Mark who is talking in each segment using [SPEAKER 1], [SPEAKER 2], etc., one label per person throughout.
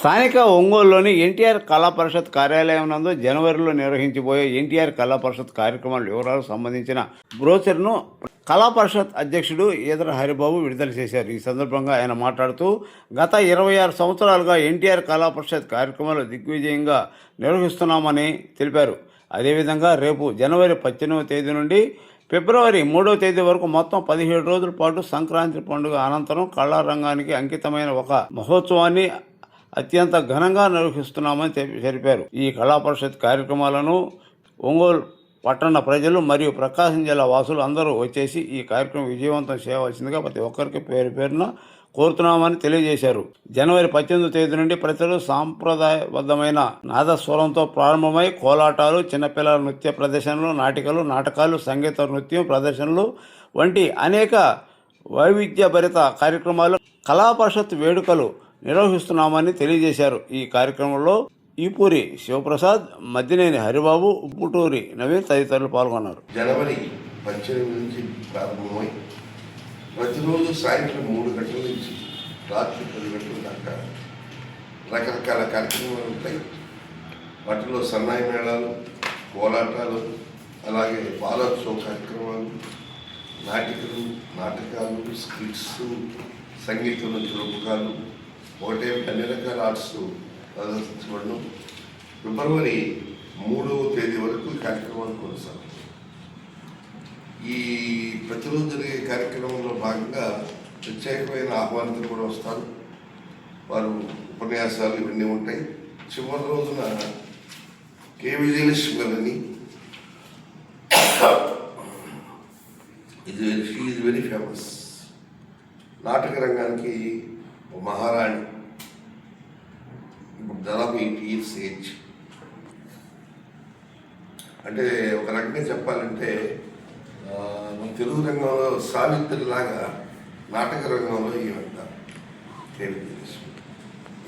[SPEAKER 1] స్థానిక ఒంగోలులోని ఎన్టీఆర్ కళా పరిషత్ కార్యాలయం నందు జనవరిలో నిర్వహించబోయే ఎన్టీఆర్ కళా పరిషత్ కార్యక్రమాల వివరాలకు సంబంధించిన బ్రోచర్ను కళా పరిషత్ అధ్యక్షుడు ఈదర హరిబాబు విడుదల చేశారు. ఈ సందర్భంగా ఆయన మాట్లాడుతూ గత ఇరవై ఆరు సంవత్సరాలుగా ఎన్టీఆర్ కళా పరిషత్ కార్యక్రమాలు దిగ్విజయంగా నిర్వహిస్తున్నామని తెలిపారు. అదేవిధంగా రేపు జనవరి పద్దెనిమిదవ తేదీ నుండి ఫిబ్రవరి మూడవ తేదీ వరకు మొత్తం పదిహేడు రోజుల పాటు సంక్రాంతి పండుగ అనంతరం కళారంగానికి అంకితమైన ఒక మహోత్సవాన్ని అత్యంత ఘనంగా నిర్వహిస్తున్నామని తెలిపారు. ఈ కళా పరిషత్ కార్యక్రమాలను ఒంగోలు పట్టణ ప్రజలు మరియు ప్రకాశం జిల్లా వాసులు అందరూ వచ్చేసి ఈ కార్యక్రమం విజయవంతం చేయవలసిందిగా ప్రతి ఒక్కరికి పేరు పేరున కోరుతున్నామని తెలియజేశారు. జనవరి పద్దెనిమిదో తేదీ నుండి ప్రతిరోజు సాంప్రదాయబద్ధమైన నాదస్వరంతో ప్రారంభమై కోలాటాలు చిన్నపిల్లల నృత్య ప్రదర్శనలు నాటికలు నాటకాలు సంగీత నృత్యం ప్రదర్శనలు వంటి అనేక వైవిధ్యభరిత కార్యక్రమాలు కళా పరిషత్ వేడుకలు నిర్వహిస్తున్నామని తెలియజేశారు. ఈ కార్యక్రమంలో ఈపూరి శివప్రసాద్ మద్దినేని హరిబాబు ఉప్పుటూరి నవీన్ తదితరులు పాల్గొన్నారు.
[SPEAKER 2] జనవరి పద్దెనిమిది నుంచి ప్రారంభమై ప్రతిరోజు సాయంత్రం మూడు గంటల నుంచి రాత్రి పది గంటల దాకా రకరకాల కార్యక్రమాలు ఉంటాయి. వాటిలో సన్నాయి మేళాలు కోలాటాలు అలాగే బాలోత్సవ కార్యక్రమాలు నాటికలు నాటకాలు స్క్రిప్ట్స్ సంగీత రూపకాలు ఒకటే అన్ని రకాల ఆర్ట్స్ ప్రదర్శించబడడం ఫిబ్రవరి మూడవ తేదీ వరకు కార్యక్రమాలు కొనసాగుతాయి ఈ ప్రతిరోజు జరిగే కార్యక్రమంలో భాగంగా ప్రత్యేకమైన ఆహ్వానితులు కూడా వస్తారు. వారు ఉపన్యాసాలు ఇవన్నీ ఉంటాయి. చివరి రోజున కే విజయలక్ష్మి గారిని ఇది షీ ఈజ్ వెరీ ఫేమస్ నాటక రంగానికి మహారాణి. ఇప్పుడు దాదాపు ఎయిట్ ఇయర్స్ ఏజ్. అంటే ఒక రకంగా చెప్పాలంటే మన తెలుగు రంగంలో సావిత్రి లాగా నాటక రంగంలో ఈమె తెలియజేసి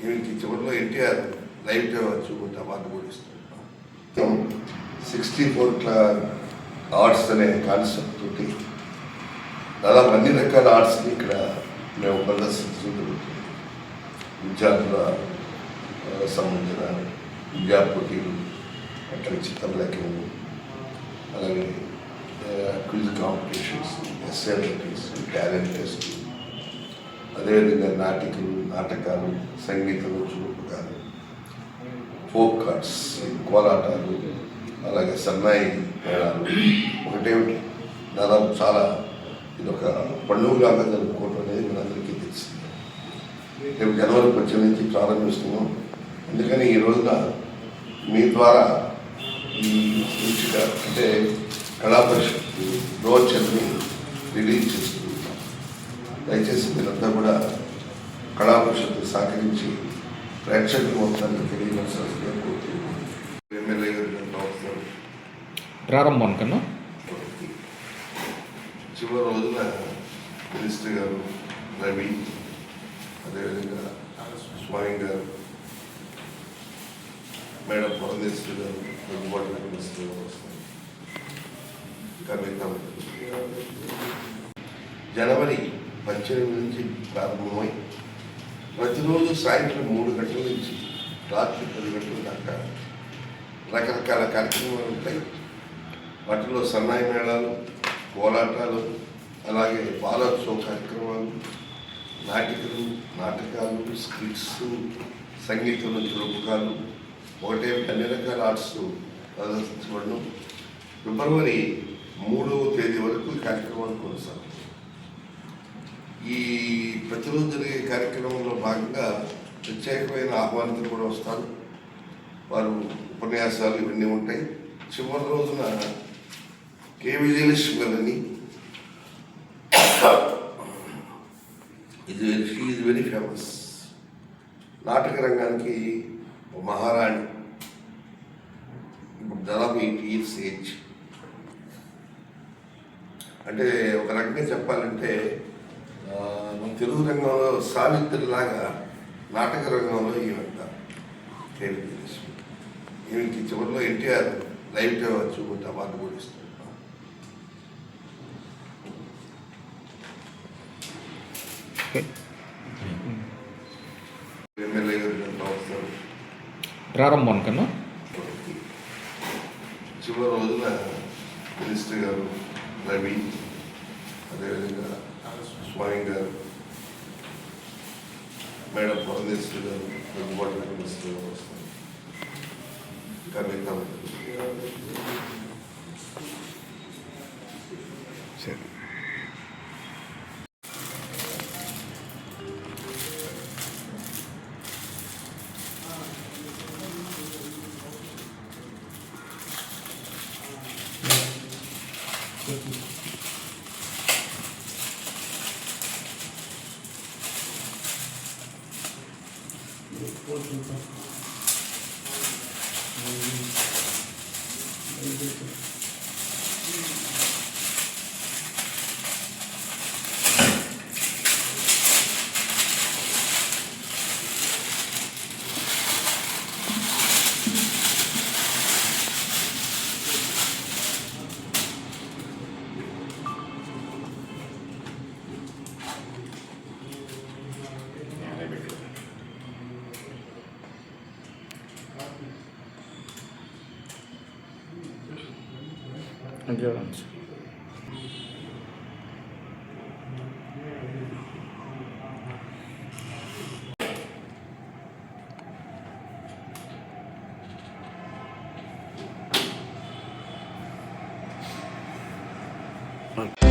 [SPEAKER 2] ఈమెకి చివరిలో ఎన్టీఆర్ లైవ్ చూపుకుంటే అవార్డు కూడా ఇస్తాం సిక్స్టీ ఫోర్ట్ల ఆర్ట్స్ అనే కాన్సెప్ట్ తోటి దాదాపు అన్ని రకాల ఆర్ట్స్ని ఇక్కడ మేము ప్రదర్శించడం జరుగుతుంది. విద్యార్థుల సంబంధించిన విద్యా పోటీలు అట్లా చిత్రలేఖనం అలాగే quiz competitions essay writings talent test అదేవిధంగా నాటికలు నాటకాలు సంగీతం చూపకాలు ఫోక్ కార్డ్స్ కోలాటాలు అలాగే సన్నాయి మేళాలు. ఒకటేమిటి దాదాపు చాలా ఇది ఒక పండుగలాగా జరుపుకోవడం అనేది మనందరికీ తెలిసింది రేపు జనవరి పద్దెనిమిది నుంచి ప్రారంభిస్తున్నాం. అందుకని ఈ రోజున మీ ద్వారా ఈ సూచిక అంటే కళా పరిషత్ బ్రోచర్ని రిలీజ్ చేస్తున్నాం దయచేసి మీరంతా కూడా కళా పరిషత్తు సహకరించి ప్రేక్షకుల మొత్తాన్ని తెలియవలసిన ఎమ్మెల్యే గారు
[SPEAKER 3] ప్రారంభం కన్నా?
[SPEAKER 2] చివరి రోజున మినిస్టర్ గారు రవి అదేవిధంగా స్వామి గారు మేడం పురంధేశ్వరి గారు అందుబాటులో మినిస్టర్ గారు వస్తారు ఇంకా మిగతా జనవరి పద్దెనిమిది నుంచి ప్రారంభమై ప్రతిరోజు సాయంత్రం మూడు గంటల నుంచి రాత్రి పది గంటల దాకా రకరకాల కార్యక్రమాలు ఉంటాయి. వాటిలో సన్నాయి మేళాలు కోలాటాలు అలాగే బాలోత్సవ కార్యక్రమాలు నాటికలు నాటకాలు స్కిట్స్ సంగీతం రూపకాలు ఒకటే అన్ని రకాల ఆర్ట్స్ ప్రదర్శించబడడం ఫిబ్రవరి మూడవ తేదీ వరకు ఈ కార్యక్రమాన్ని కొనసాగుతుంది. ఈ ప్రతిరోజు జరిగే కార్యక్రమంలో భాగంగా ప్రత్యేకమైన ఆహ్వానితులు కూడా వస్తారు. వారు ఉపన్యాసాలు ఇవన్నీ ఉంటాయి. చివరి రోజున కే. విజయలక్ష్మి గారని ఇది షీ ఈజ్ వెరీ ఫేమస్ నాటక రంగానికి మహారాణి. ఇప్పుడు దాదాపు ఎయిటీ ఇయర్స్ ఏజ్. అంటే ఒక రకంగా చెప్పాలంటే మన తెలుగు రంగంలో సావిత్రిలాగా నాటక రంగంలో ఈవెంట తెలియజేసి ఈమెకి చివరిలో ఎన్టీఆర్ లైవ్ చూపుకుంటే అవార్డు కూడా ఇస్తారు
[SPEAKER 1] ఓకే
[SPEAKER 2] ఎమ్మెల్యే గారు అవసరం
[SPEAKER 3] ప్రారంభం కన్నా
[SPEAKER 2] చివరి రోజున మినిస్టర్ గారు రవి అదేవిధంగా స్వామి గారు మేడం పురంధేశ్వరి గారు దగ్గుబాటు మినిస్టర్ గారు వస్తారు ఇంకా Depois,
[SPEAKER 1] então.
[SPEAKER 3] endurance. Okay.